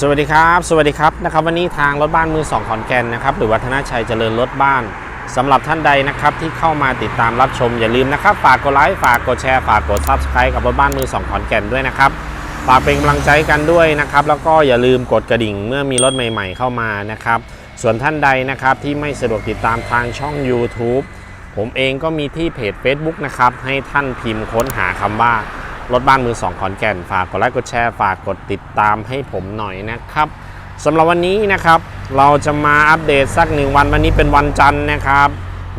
สวัสดีครับ สวัสดีครับนะครับวันนี้ทางรถบ้านมือสองขอนแก่นนะครับหรือวัฒนชัยเจริญรถบ้านสำหรับท่านใดนะครับที่เข้ามาติดตามรับชมอย่าลืมนะครับฝากกดไลค์ฝากกดแชร์ฝากกด Subscribe กับรถบ้านมือสองขอนแก่นด้วยนะครับฝากเป็นกำลังใจกันด้วยนะครับแล้วก็อย่าลืมกดกระดิ่งเมื่อมีรถใหม่ๆ เข้ามานะครับส่วนท่านใดนะครับที่ไม่สะดวกติดตามทางช่อง YouTube ผมเองก็มีที่เพจ Facebook นะครับให้ท่านพิมพ์ค้นหาคำว่า รถบ้านมือสองขอนแก่น ฝากกดไลค์กดแชร์ฝากกดติดตามให้ผมหน่อยนะครับสำหรับวันนี้นะครับ เราจะมาอัปเดตสักหนึ่งวันวันนี้เป็นวันจันทร์นะครับ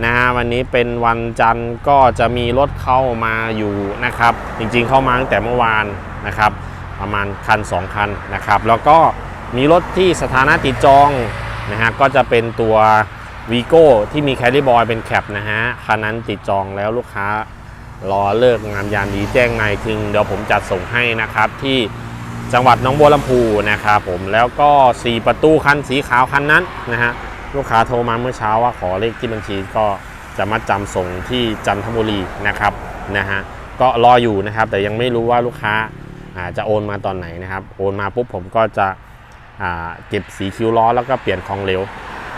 นะฮะวันนี้เป็นวันจันทร์ก็จะมีรถเข้ามาอยู่นะครับ จริงๆเข้ามาตั้งแต่เมื่อวานนะครับ ประมาณคัน 2 คันนะครับ แล้วก็มีรถที่สถานะติดจองนะฮะก็จะเป็นตัววีโก้ที่มีแคดดี้บอยเป็นแคปนะฮะคันนั้นติดจองแล้วลูกค้า รอเลิกงามยามดีแจ้งไงถึงเดี๋ยวผมจัดส่งให้นะครับที่จังหวัดน้องบัวลำพูนะครับผมแล้วก็ 4 ประตูคันสีขาวคันนั้นนะฮะลูกค้าโทรมาเมื่อเช้าว่าขอเลขที่บัญชีก็จะมาจำส่งที่จันทบุรีนะครับนะฮะก็รออยู่นะครับแต่ยังไม่รู้ว่าลูกค้าาจะโอนมาตอนไหนนะครับ โอนมาปุ๊บผมก็จะเก็บสีคิ้วล้อแล้วก็เปลี่ยนของเหลว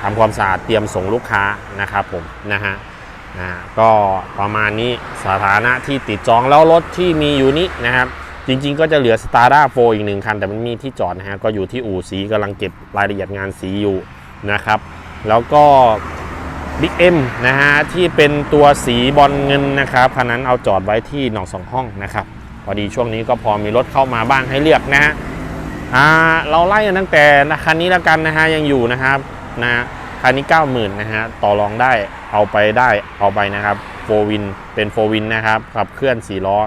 ทำความสะอาดเตรียมส่งลูกค้านะครับผมนะฮะ นะก็ประมาณนี้สถานะที่ติดจองแล้วรถที่มีอยู่นี้นะครับจริงๆ ก็จะเหลือ s t a r ด้าโฟอีกหนึ่งคัน แต่มันมีที่จอดนะฮะก็อยู่ที่อู่สีกำลังเก็บรายละเอียดงานสีอยู่นะครับ แล้วก็ Big M นะฮะที่เป็นตัวสีบอลเงินนะครับคันนั้นเอาจอดไว้ที่หนองสองห้องนะครับพอดีช่วงนี้ก็พอมีรถเข้ามาบ้างให้เลือกนะฮะอ่าเราไล่ตั้งแต่คันนี้แล้วกันนะฮะยังอยู่นะครับนะ คันนี้ 90,000นะฮะต่อรองได้เอาไปได้เอาไปนะครับโฟวินเป็นโฟวินนะครับขับเคลื่อน4ล้อ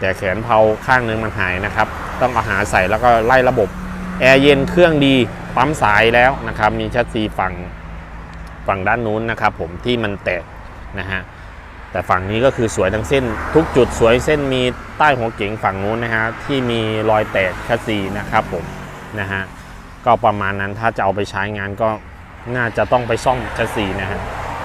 แต่แขนเผาข้างนึงมันหายนะครับ ต้องเอาหาใส่แล้วก็ไล่ระบบแอร์เย็นเครื่องดีปั๊มสายแล้วนะครับ มีชัดซีฝั่งฝั่งด้านนู้นนะครับ ผมที่มันแตกนะฮะแต่ฝั่งนี้ก็คือสวยทั้งเส้น ทุกจุดสวยเส้นมีใต้หัวเก๋งฝั่งนู้นนะฮะที่มีรอยแตกชัดซีนะครับผมนะฮะก็ประมาณนั้นถ้าจะเอาไปใช้งานก็ น่าจะต้องไปซ่อมชัดซีนะฮะ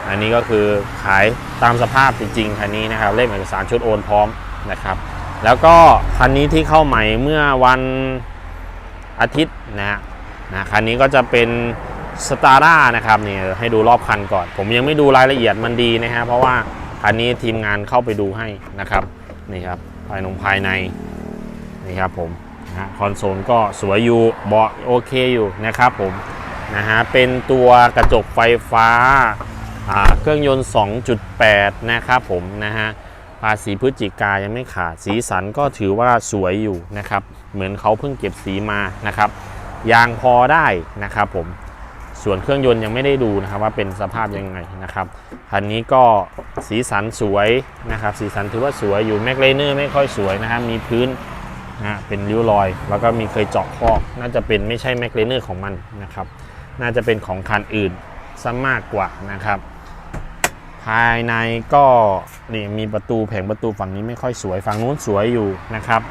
อันนี้ก็คือขายตามสภาพจริงๆคันนี้นะครับเลขเอกสารชุดโอนพร้อมนะครับ แล้วก็คันนี้ที่เข้าใหม่เมื่อวันอาทิตย์นะฮะนะคันนี้ก็จะเป็นสตาร์ด้านะครับนี่ให้ดูรอบคันก่อน ผมยังไม่ดูรายละเอียดมันดีนะฮะเพราะว่าคันนี้ทีมงานเข้าไปดูให้นะครับนี่ครับภายในภายในนี่ครับผมนะคอนโซลก็สวยอยู่เบาะโอเคอยู่นะครับผม นะฮะ เป็นตัวกระจกไฟฟ้า เครื่องยนต์ 2.8 นะครับผมนะฮะ ภาษีพฤศจิกายังไม่ขาด สีสันก็ถือว่าสวยอยู่นะครับ เหมือนเขาเพิ่งเก็บสีมานะครับ ยางพอได้นะครับผม ส่วนเครื่องยนต์ยังไม่ได้ดูนะครับว่าเป็นสภาพยังไงนะครับ คันนี้ก็สีสันสวยนะครับ สีสันถือว่าสวยอยู่ แม็กเลเนอร์ไม่ค่อยสวยนะครับมีพื้นนะเป็นริ้วรอย แล้วก็มีเคยเจาะคอกน่าจะเป็นไม่ใช่แม็กเลเนอร์ของมันนะครับ น่าจะเป็นของคันอื่นซะมากกว่านะครับ ภายในก็นี่มีประตูแผงประตูฝั่งนี้ไม่ค่อยสวยฝั่งนู้นสวยอยู่นะครับ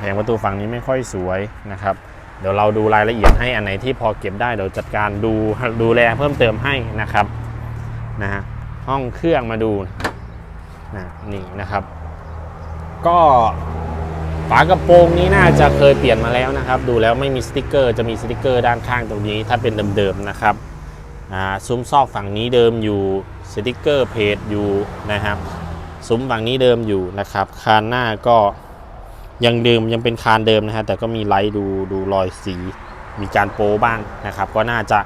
แผงประตูฝั่งนี้ไม่ค่อยสวยนะครับ เดี๋ยวเราดูรายละเอียดให้อันไหนที่พอเก็บได้เดี๋ยวจัดการดูดูแลเพิ่มเติมให้นะครับนะฮะห้องเครื่องมาดูนะนี่นะครับ ก็ ฝากระโปรงนี้น่าจะเคยเปลี่ยนมาแล้วนะครับ ดูแล้วไม่มีสติกเกอร์ จะมีสติกเกอร์ด้านข้างตรงนี้ ถ้าเป็นเดิมๆนะครับซุ้มซอกฝั่งนี้เดิมอยู่สติกเกอร์เพจอยู่นะครับ ซุ้มฝั่งนี้เดิมอยู่นะครับ คานหน้าก็ยังเดิมยังเป็นคานเดิมนะฮะแต่ก็มีไลท์ดูดูรอยสี มีการโป้บ้างนะครับ ก็น่าจะ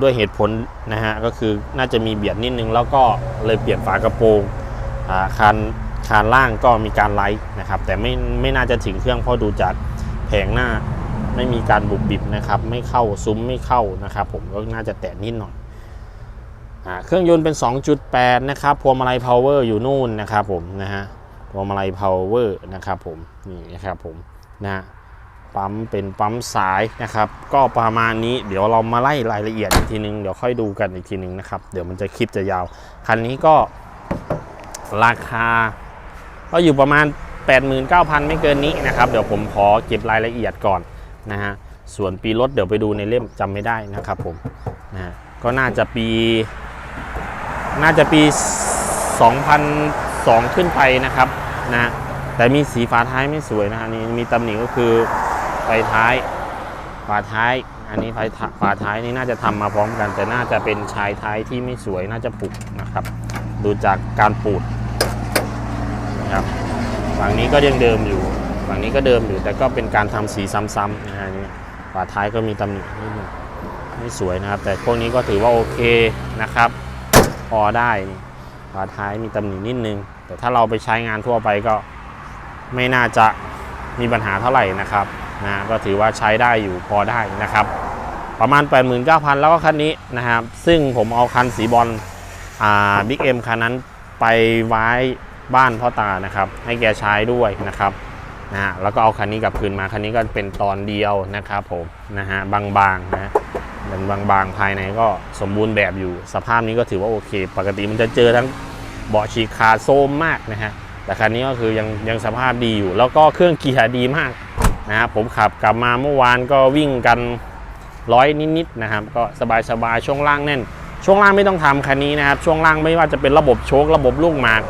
ด้วยเหตุผลนะฮะก็คือน่าจะมีเบียดนิดนึงแล้วก็เลยเปลี่ยนฝากระโปรงคาน คานล่างก็มีการไลท์นะครับ แต่ไม่ไม่น่าจะถึงเครื่องเพราะดูจากแผงหน้าไม่มีการบุบบิบนะครับ ไม่เข้าซุ้มไม่เข้านะครับ ผมก็น่าจะแตะนิดหน่อยอเครื่องยนต์เป็น 2.8 นะครับพวงมาลัยพาวเวอร์อยู่นู่นนะครับผมนะฮะพวงมาลัยพาวเวอร์นะครับผมนี่นะครับผมนะฮะปั๊มเป็นปั๊มสายนะครับ ก็ประมาณนี้เดี๋ยวเรามาไล่รายละเอียดอีกทีนึงเดี๋ยวค่อยดูกันอีกทีนึงนะครับ เดี๋ยวมันจะคลิปจะยาว คันนี้ก็ราคา ก็อยู่ประมาณ 89,000 ไม่เกินนี้นะครับ เดี๋ยวผมขอเก็บรายละเอียดก่อนนะฮะส่วนปีรถเดี๋ยวไปดูในเล่มจำไม่ได้นะครับผมนะฮะก็น่าจะปี น่าจะปี 2002 ขึ้นไปนะครับนะแต่มีสีฝาท้ายไม่สวยนะฮะนี่มีตำหนิก็คือไฟท้ายฝาท้าย อันนี้ฝาท้าฝาท้ายนี่น่าจะทำมาพร้อมกัน แต่น่าจะเป็นชายท้ายที่ไม่สวยน่าจะผุกนะครับ ดูจากการปูด นะครับฝั่งนี้ก็ยังเดิมอยู่ฝั่งนี้ก็เดิมอยู่แต่ก็เป็นการทำสีซ้ำๆนะฮะนี่ฝาท้ายก็มีตำหนินิดหนึงไม่สวยนะครับ แต่พวกนี้ก็ถือว่าโอเคนะครับ พอได้นี่ฝาท้ายมีตำหนินิดนึง แต่ถ้าเราไปใช้งานทั่วไปก็ไม่น่าจะมีปัญหาเท่าไหร่นะครับนะก็ถือว่าใช้ได้อยู่พอได้นะครับ ประมาณ 89,000 แล้วก็คันนี้นะครับ ซึ่งผมเอาคันสีบอลอ่าบิ๊กเอ็มคันนั้นไปไว้ บ้านพ่อตานะครับ ให้แกใช้ด้วยนะครับนะฮะแล้วก็เอาคันนี้กลับคืนมาคันนี้ก็เป็นตอนเดียวนะครับผมนะฮะบางๆนะเป็นบางๆภายในก็สมบูรณ์แบบอยู่ สภาพนี้ก็ถือว่าโอเค ปกติมันจะเจอทั้งเบาะฉีกขาดโซมมากนะฮะแต่คันนี้ก็คือยังยังสภาพดีอยู่ แล้วก็เครื่องเกียร์ดีมากนะครับผมขับกลับมาเมื่อวานก็วิ่งกันร้อยนิดๆนะครับก็สบายๆช่วงล่างแน่น ช่วงล่างไม่ต้องทำคันนี้นะครับช่วงล่างไม่ว่าจะเป็นระบบโชคระบบลูกหมาก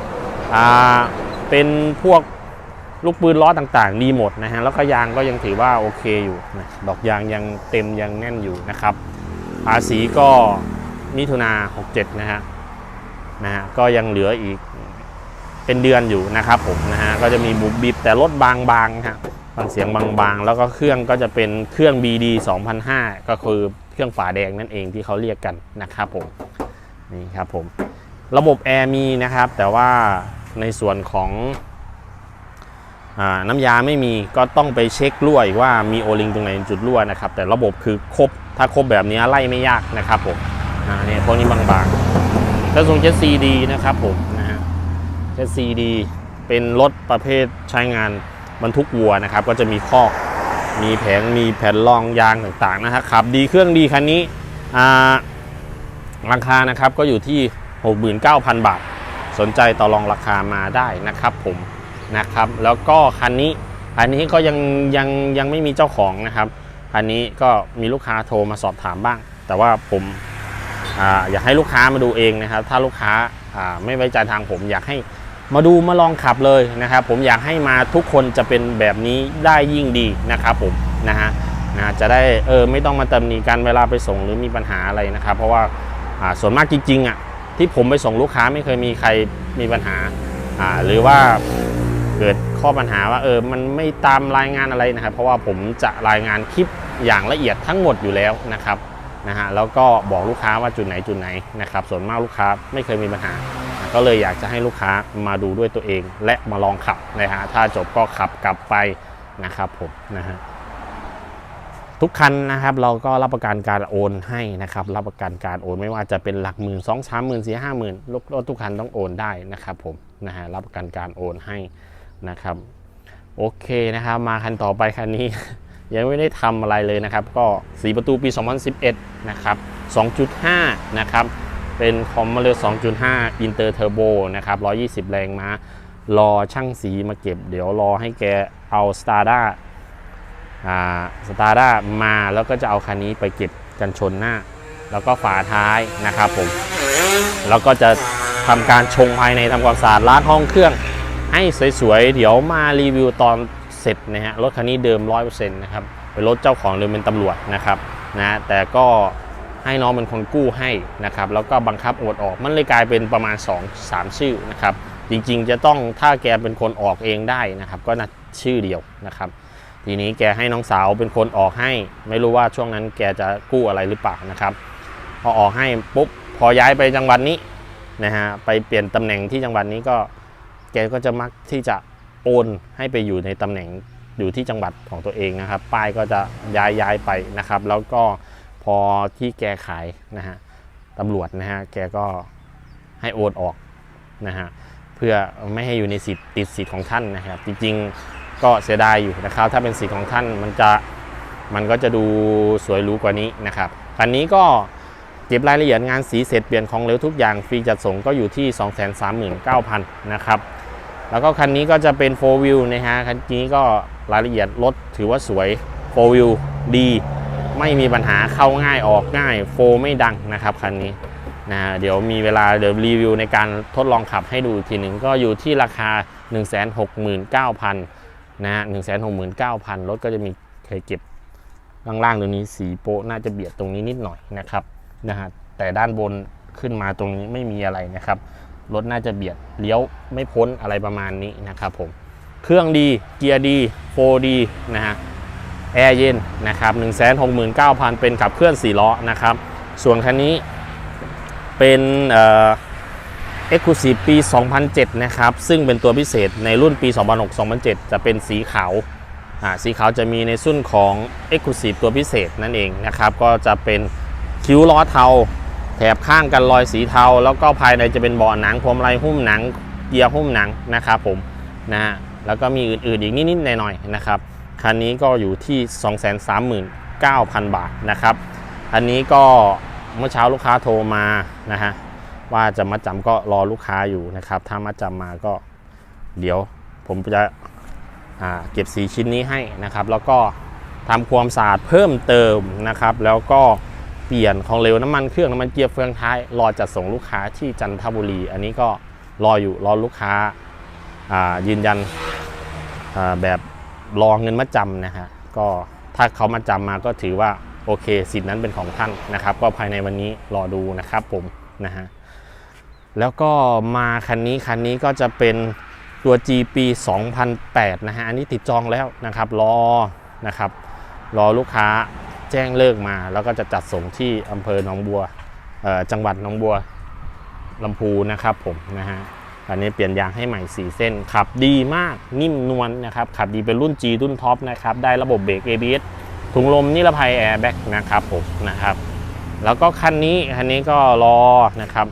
เป็นพวกลูกปืนล้อต่างๆดีหมดนะฮะแล้วก็ยางก็ยังถือว่าโอเคอยู่นะดอกยางยังเต็มยังแน่นอยู่นะครับภาษีก็มิถุนา67 นะฮะนะฮะก็ยังเหลืออีกเป็นเดือนอยู่นะครับผมนะฮะก็จะมีบุบบิบแต่รถบางๆฮะฟังเสียงบางๆ แล้วก็เครื่องก็จะเป็นเครื่อง BD 2005 ก็คือเครื่องฝาแดงนั่นเองที่เขาเรียกกันนะครับผมนี่ครับผมระบบแอร์มีนะครับแต่ว่า ในส่วนของอน้ำยาไม่มีก็ต้องไปเช็ครั่วอีกว่ามีโอลิงตรงไหนจุดรั่วนะครับ แต่ระบบคือครบถ้าครบแบบนี้ไล่ไม่ยากนะครับผมเนี่ยพวกนี้บางๆแล้วทรงเชสซีดีนะครับผมนะฮะเชสซีดีเป็นรถประเภทใช้งานบรรทุกวัวนะครับ ก็จะมีคอกมีแผงมีแผ่นรองยางต่างๆนะครับขับดีเครื่องดีคันนี้ราคานะครับก็อยู่ที่ 69,000 บาท สนใจต่อรองราคามาได้นะครับผมนะครับแล้วก็คันนี้อันนี้ก็ยังยังยังไม่มีเจ้าของนะครับคันนี้ก็มีลูกค้าโทรมาสอบถามบ้าง แต่ว่าผมอาอยากให้ลูกค้ามาดูเองนะครับ ถ้าลูกค้าาไม่ไว้ใจทางผมอยากให้มาดูมาลองขับเลยนะครับ ผมอยากให้มาทุกคนจะเป็นแบบนี้ได้ยิ่งดีนะครับผมนะฮะนะจะได้เออไม่ต้องมาตำหนิกันเวลาไปส่งหรือมีปัญหาอะไรนะครับ เพราะว่าอ่าส่วนมากจริงๆอะ ที่ผมไปส่งลูกค้าไม่เคยมีใครมีปัญหาอ่าหรือว่าเกิดข้อปัญหาว่าเออมันไม่ตามรายงานอะไรนะครับ เพราะว่าผมจะรายงานคลิปอย่างละเอียดทั้งหมดอยู่แล้วนะครับนะฮะแล้วก็บอกลูกค้าว่าจุดไหนจุดไหนนะครับ ส่วนมากลูกค้าไม่เคยมีปัญหา ก็เลยอยากจะให้ลูกค้ามาดูด้วยตัวเอง และมาลองขับนะฮะถ้าจบก็ขับกลับไปนะครับผมนะฮะ ทุกคันนะครับเราก็รับประกันการโอนให้นะครับ รับประกันการโอนไม่ว่าจะเป็นหลักหมื่นสองสามหมื่นสี่ห้าหมื่นรถทุกคันต้องโอนได้นะครับผมนะฮะรับประกันการโอนให้นะครับโอเคนะครับ มาคันต่อไปคันนี้ ยังไม่ได้ทำอะไรเลยนะครับ ก็สีประตูปี 2011 นะครับ 2.5 นะครับ เป็นคอมมาเรล2.5 อินเตอร์เทอร์โบนะครับ 120 แรงม้ารอช่างสีมาเก็บ เดี๋ยวรอให้แกเอาสตาร์ด้า สตาร์ด้ามาแล้วก็จะเอาคันนี้ไปเก็บกันชนหน้า แล้วก็ฝาท้ายนะครับผม แล้วก็จะทำการชงภายในทำความสะอาดล้างห้องเครื่อง ให้สวยๆ เดี๋ยวมารีวิวตอนเสร็จนะฮะรถคันนี้เดิม 100%นะครับเป็นรถเจ้าของเดิมเป็นตำรวจนะครับนะแต่ก็ให้น้องเป็นคนกู้ให้นะครับ แล้วก็บังคับโอดออกมันเลยกลายเป็นประมาณ 2 3 ชื่อนะครับ จริงๆจะต้องถ้าแกเป็นคนออกเองได้นะครับ ก็น่าชื่อเดียวนะครับ ทีนี้แกให้น้องสาวเป็นคนออกให้ ไม่รู้ว่าช่วงนั้นแกจะกู้อะไรหรือเปล่านะครับ พอออกให้ปุ๊บพอย้ายไปจังหวัดนี้นะฮะไปเปลี่ยนตำแหน่งที่จังหวัดนี้ก็แกก็จะมักที่จะโอนให้ไปอยู่ในตำแหน่งอยู่ที่จังหวัดของตัวเองนะครับ ป้ายก็จะย้ายย้ายไปนะครับ แล้วก็พอที่แกขายนะฮะตำรวจนะฮะแกก็ให้โอนออกนะฮะเพื่อไม่ให้อยู่ในสิทธิ์ติดสิทธิ์ของท่านนะครับ จริงๆ ก็เสียดายอยู่นะครับ ถ้าเป็นสิทธิ์ของท่านมันจะมันก็จะดูสวยหรูกว่านี้นะครับคันนี้ก็เก็บรายละเอียดงานสีเสร็จเปลี่ยนของเหลวทุกอย่างฟรีจัดส่งก็อยู่ที่ 239,000นะครับแล้วก็คันนี้ก็จะเป็น 4 wheel นะฮะคันนี้ก็รายละเอียดรถถือว่าสวย 4 wheel ดี ไม่มีปัญหาเข้าง่ายออกง่ายโฟไม่ดังนะครับคันนี้นะเดี๋ยวมีเวลาเดี๋ยวรีวิวในการทดลองขับให้ดูทีหนึ่งก็อยู่ที่ราคา 169,000 นะฮะ169,000รถก็จะมีเคยเก็บล่างๆตรงนี้สีโปะน่าจะเบียดตรงนี้นิดหน่อยนะครับนะฮะแต่ด้านบนขึ้นมาตรงนี้ไม่มีอะไรนะครับรถน่าจะเบียดเลี้ยวไม่พ้นอะไรประมาณนี้นะครับผมเครื่องดีเกียร์ดีโฟดีนะฮะแอร์เย็นนะครับ169,000 เป็นขับเคลื่อน 4 ล้อนะครับ ส่วนคันนี้เป็นเอ่อ Exclusive ปี 2007 นะครับ ซึ่งเป็นตัวพิเศษในรุ่นปี 2006-2007 จะเป็นสีขาวสีขาวจะมีในส่วนของ Exclusive ตัวพิเศษนั่นเองนะครับ ก็จะเป็นคิ้วล้อเทา แถบข้างกันรอยสีเทา แล้วก็ภายในจะเป็นเบาะหนังพวงมลัยหุ้มหนังเกียร์หุ้มหนังนะครับผมนะฮะแล้วก็มีอื่นๆอีกนิดๆหน่อยๆนะครับคันนี้ก็อยู่ที่ 239,000 บาทนะครับ อันนี้ก็เมื่อเช้าลูกค้าโทรมานะฮะ ว่าจะมาจำก็รอลูกค้าอยู่นะครับ ถ้ามาจำมาก็เดี๋ยวผมจะเก็บสีชิ้นนี้ให้นะครับ แล้วก็ทำความสะอาดเพิ่มเติมนะครับ แล้วก็เปลี่ยนของเหลวน้ำมันเครื่องน้ำมันเกียร์เฟืองท้าย รอจัดส่งลูกค้าที่จันทบุรี อันนี้ก็รออยู่รอลูกค้าายืนยันแบบรอเงินมาจำนะฮะก็ถ้าเขามาจำมาก็ถือว่าโอเคสิทธิ์นั้นเป็นของท่านนะครับ ก็ภายในวันนี้รอดูนะครับผมนะฮะ แล้วก็มาคันนี้คันนี้ก็จะเป็นตัว G ปี2008 นะฮะ อันนี้ติดจองแล้วนะครับ รอนะครับ รอลูกค้าแจ้งเลิกมา แล้วก็จะจัดส่งที่อำเภอหนองบัวจังหวัดหนองบัวลำพูนะครับผมนะฮะอันนี้เปลี่ยนยางให้ใหม่ 4 เส้น ขับดีมากนิ่มนวลนะครับ ขับดีเป็นรุ่น G รุ่นท็อปนะครับ ได้ระบบเบรก ABS ถุงลมนิรภัยแอร์แบ็กนะครับผมนะครับ แล้วก็คันนี้คันนี้ก็รอนะครับ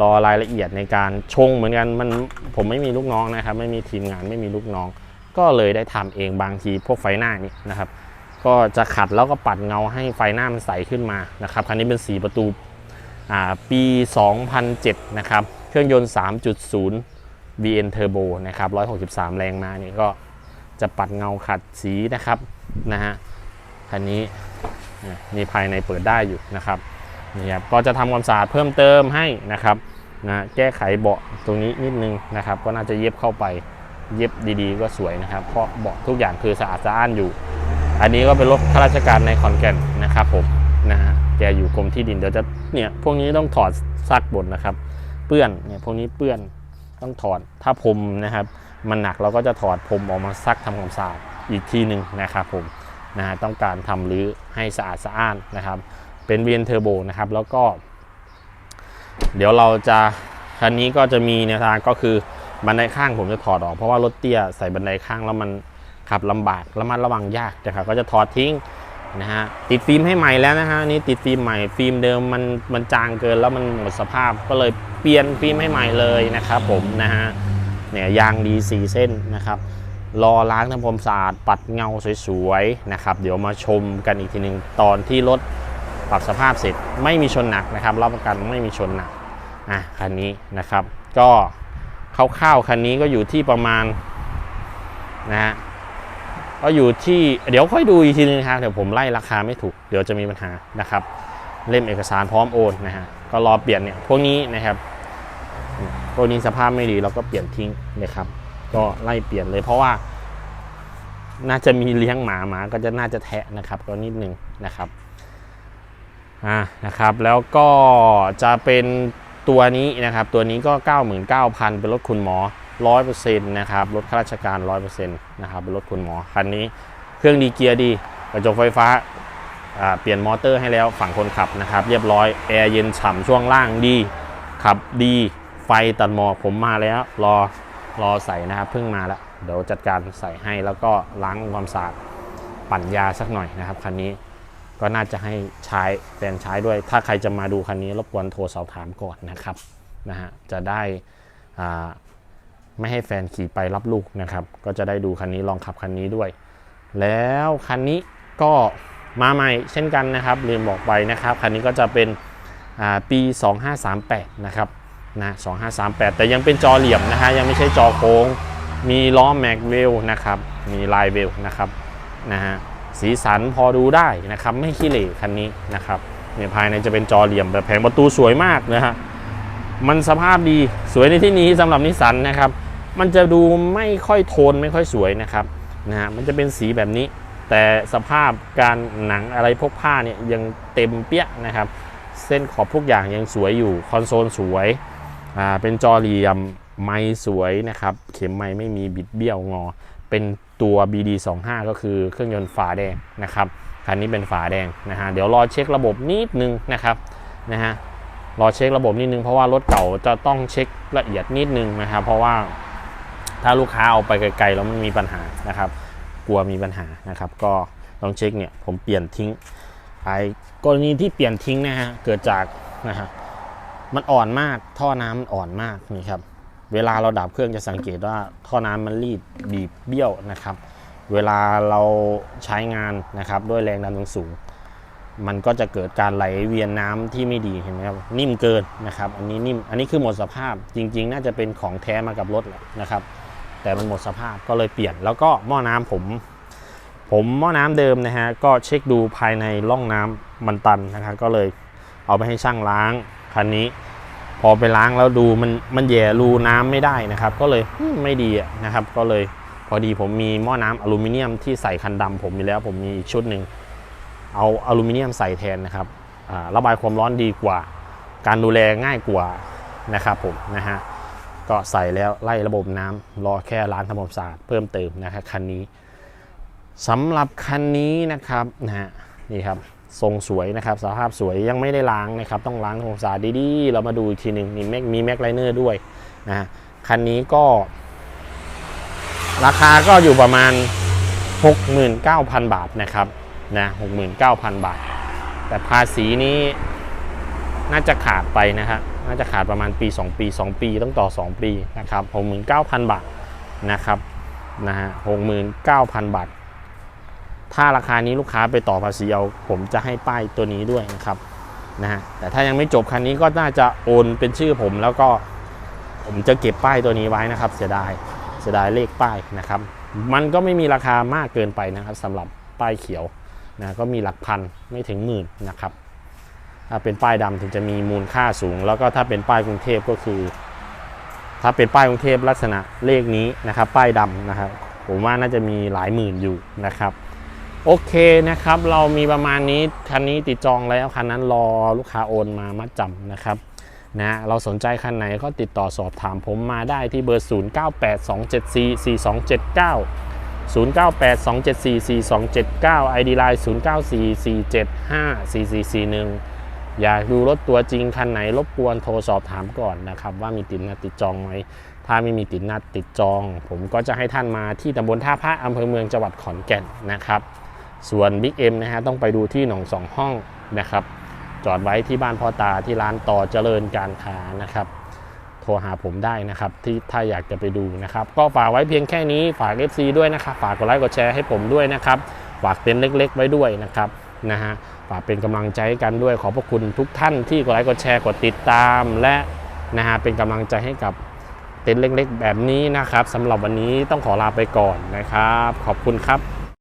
รอรายละเอียดในการชงเหมือนกันมันผมไม่มีลูกน้องนะครับ ไม่มีทีมงานไม่มีลูกน้อง ก็เลยได้ทำเองบางทีพวกไฟหน้านี่นะครับ ก็จะขัดแล้วก็ปัดเงาให้ไฟหน้ามันใสขึ้นมานะครับคันนี้เป็นสีประตูอ่าปี 2007 นะครับ เครื่องยนต์ 3.0 VN Turbo นะครับ 163 แรงม้านี่ก็จะปัดเงาขัดสีนะครับนะฮะคันนี้นี่ภายในเปิดได้อยู่นะครับ นี่ครับก็จะทำความสะอาดเพิ่มเติมให้นะครับนะแก้ไขเบาะตรงนี้นิดนึงนะครับ ก็น่าจะเย็บเข้าไปเย็บดีๆ ก็สวยนะครับ เพราะเบาะทุกอย่างคือสะอาดสะอ้านอยู่ อันนี้ก็เป็นรถข้าราชการในขอนแก่นนะครับผมนะฮะแกอยู่กรมที่ดินเดี๋ยวจะเนี่ยพวกนี้ต้องถอดซักบนนะครับ เปื้อนเนี่ยพวกนี้เปื้อนต้องถอดถ้าพรมนะครับ มันหนักเราก็จะถอดพรมออกมาซักทำความสะอาดอีกทีหนึ่งนะครับผมนะฮะต้องการทำรื้อให้สะอาดสะอ้านนะครับ เป็นเวียนเทอร์โบนะครับ แล้วก็ เดี๋ยวเราจะคันนี้ก็จะมีแนวทางก็คือบันไดข้างผมจะถอดออก เพราะว่ารถเตี้ยใส่บันไดข้างแล้วมันขับลำบากระมัดระวังยากนะครับก็จะถอดทิ้งนะฮะติดฟิล์มให้ใหม่แล้วนะฮะอันนี่ติดฟิล์มใหม่ฟิล์มเดิมมันมันจางเกินแล้วมันหมดสภาพก็เลยเปลี่ยนฟิล์มให้ใหม่เลยนะครับผมนะฮะเนี่ยยางดี4เส้นนะครับรอล้างทำความสะอาดปัดเงาสวยๆนะครับเดี๋ยวมาชมกันอีกทีหนึ่งตอนที่รถ ปรับสภาพเสร็จไม่มีชนหนักนะครับรับประกันไม่มีชนหนักอะคันนี้นะครับ ก็คร่าวๆคันนี้ก็อยู่ที่ประมาณนะฮะก็อยู่ที่เดี๋ยวค่อยดูอีกทีนึงครับเดี๋ยวผมไล่ราคาไม่ถูกเดี๋ยวจะมีปัญหานะครับ เล่มเอกสารพร้อมโอนนะฮะก็รอเปลี่ยนเนี่ยพวกนี้นะครับพวกนี้สภาพไม่ดีเราก็เปลี่ยนทิ้งนะครับ ก็ไล่เปลี่ยนเลยเพราะว่า น่าจะมีเลี้ยงหมาหมาก็จะน่าจะแทะนะครับก็นิดนึงนะครับ อ่านะครับแล้วก็จะเป็นตัวนี้นะครับ ตัวนี้ก็ 99,000 เป็นรถคุณหมอ 100%นะครับรถข้าราชการ 100%นะครับเป็นรถคุณหมอคันนี้เครื่องดีเกียร์ดีกระจกไฟฟ้าเปลี่ยนมอเตอร์ให้แล้วฝั่งคนขับนะครับ เรียบร้อยแอร์เย็นฉ่ำช่วงล่างดีขับดีไฟตัดหมอกผมมาแล้ว รอรอใส่นะครับเพิ่งมาแล้วเดี๋ยวจัดการใส่ให้แล้วก็ล้างความสะอาดปั่นยาสักหน่อยนะครับคันนี้ ก็น่าจะให้ใช้แฟนใช้ด้วย ถ้าใครจะมาดูคันนี้รบกวนโทรสอบถามก่อนนะครับนะฮะจะได้ไม่ให้แฟนขี่ไปรับลูกนะครับ ก็จะได้ดูคันนี้ลองขับคันนี้ด้วย แล้วคันนี้ก็มาใหม่เช่นกันนะครับ ลืมบอกไปนะครับ คันนี้ก็จะเป็นปี 2538 นะครับนะ2538 แต่ยังเป็นจอเหลี่ยมนะฮะยังไม่ใช่จอโค้ง มีล้อแม็กเวลนะครับ มีลายเวลนะครับนะฮะ สีสันพอดูได้นะครับ ไม่ขี้เหร่คันนี้นะครับเนี่ยภายในจะเป็นจอเหลี่ยมแบบแผงประตูสวยมากนะฮะมันสภาพดีสวยในที่นี้สำหรับนิสสันนะครับมันจะดูไม่ค่อยโทนไม่ค่อยสวยนะครับนะฮะมันจะเป็นสีแบบนี้ แต่สภาพการหนังอะไรพวกผ้าเนี่ยยังเต็มเปี้ยนะครับ เส้นขอบทุกอย่างยังสวยอยู่คอนโซลสวยอ่าเป็นจอเหลี่ยมไม้สวยนะครับ เข็มไม้ไม่มีบิดเบี้ยวงอ เป็น ตัว BD 25 ก็คือเครื่องยนต์ฝาแดงนะครับคันนี้เป็นฝาแดงนะฮะเดี๋ยวรอเช็คระบบนิดนึงนะครับนะฮะรอเช็คระบบนิดนึงเพราะว่ารถเก่าจะต้องเช็คละเอียดนิดนึงนะครับเพราะว่าถ้าลูกค้าเอาไปไกลๆแล้วมันมีปัญหานะครับ กลัวมีปัญหานะครับ ก็ลองเช็คเนี่ยผมเปลี่ยนทิ้งไอ้กรณีที่เปลี่ยนทิ้งนะฮะเกิดจากนะฮะมันอ่อนมากท่อน้ำมันอ่อนมากนี่ครับ เวลาเราดับเครื่องจะสังเกตว่าท่อน้ำมันรีดบีบเบี้ยวนะครับ เวลาเราใช้งานนะครับด้วยแรงดันสูง มันก็จะเกิดการไหลเวียนน้ำที่ไม่ดีเห็นไหมครับนิ่มเกินนะครับอันนี้นิ่มอันนี้คือหมดสภาพจริง ๆ น่าจะเป็นของแท้มากับรถแหละนะครับ แต่มันหมดสภาพก็เลยเปลี่ยนแล้วก็หม้อน้ำผม ผมหม้อน้ำเดิมนะฮะก็เช็คดูภายในร่องน้ำมันตันนะครับก็เลยเอาไปให้ช่างล้างคันนี้ พอไปล้างแล้วดูมันมันแย่รูน้ำไม่ได้นะครับ ก็เลยไม่ดีนะครับ ก็เลยพอดีผมมีหม้อน้ำอลูมิเนียมที่ใส่คันดำผมมีแล้วผมมีอีกชุดหนึ่งเอาอลูมิเนียมใส่แทนนะครับระบายความร้อนดีกว่า การดูแลง่ายกว่านะครับผมนะฮะก็ใส่แล้วไล่ระบบน้ำรอแค่ล้างทำความสะอาดเพิ่มเติมนะครับคันนี้สำหรับคันนี้นะครับนะฮะนี่ครับ ทรงสวยนะครับสภาพสวยยังไม่ได้ล้างนะครับ ต้องล้างทำความสะอาดดีๆ เรามาดูอีกทีหนึ่งมีแม็กมีแม็กไลเนอร์ด้วยนะคันนี้ก็ ราคาก็อยู่ประมาณ 69,000 บาทนะครับนะ69,000 บาท แต่ภาษีนี้น่าจะขาดไปนะฮะน่าจะขาดประมาณปี 2 ปี 2 ปีต้องต่อ 2 ปีนะครับ69,000 บาทนะครับนะฮะ69,000 บาท ถ้าราคานี้ลูกค้าไปต่อภาษีเอาผมจะให้ป้ายตัวนี้ด้วยนะครับนะฮะแต่ถ้ายังไม่จบคันนี้ก็น่าจะโอนเป็นชื่อผมแล้วก็ผมจะเก็บป้ายตัวนี้ไว้นะครับ เสียดายเสียดายเลขป้ายนะครับ มันก็ไม่มีราคามากเกินไปนะครับสำหรับป้ายเขียวนะก็มีหลักพันไม่ถึงหมื่นนะครับ ถ้าเป็นป้ายดำถึงจะมีมูลค่าสูง แล้วก็ถ้าเป็นป้ายกรุงเทพก็คือ ถ้าเป็นป้ายกรุงเทพลักษณะเลขนี้นะครับ ป้ายดำนะครับ ผมว่าน่าจะมีหลายหมื่นอยู่นะครับ โอเคนะครับ เรามีประมาณนี้คันนี้ติดจองแล้วคันนั้นรอลูกค้าโอนมามัดจำนะครับนะเราสนใจคันไหนก็ติดต่อสอบถามผมมาได้ที่เบอร์ 0982744279 0982744279 ID Line 0944754441 อยากดูรถตัวจริงคันไหนรบกวนโทรสอบถามก่อนนะครับ ว่ามีติดนัดติดจองไหมถ้าไม่มีติดนัดติดจอง ผมก็จะให้ท่านมาที่ตำบลท่าพระอำเภอเมืองจังหวัดขอนแก่นนะครับ ส่วน Big M นะฮะต้องไปดูที่หนองสองห้องนะครับ จอดไว้ที่บ้านพ่อตาที่ร้านต่อเจริญการค้านะครับ โทรหาผมได้นะครับ ที่ถ้าอยากจะไปดูนะครับ ก็ฝากไว้เพียงแค่นี้ฝาก FC ด้วยนะครับ ฝากกดไลค์กดแชร์ให้ผมด้วยนะครับฝากเต็นเล็กๆ ไว้ด้วยนะครับนะฮะฝากเป็นกำลังใจให้กันด้วยขอบพระคุณทุกท่านที่กดไลค์กดแชร์กดติดตาม และนะฮะเป็นกำลังใจให้กับเต็นท์เล็กๆ แบบนี้นะครับสำหรับวันนี้ต้องขอลาไปก่อนนะครับ ขอบคุณครับ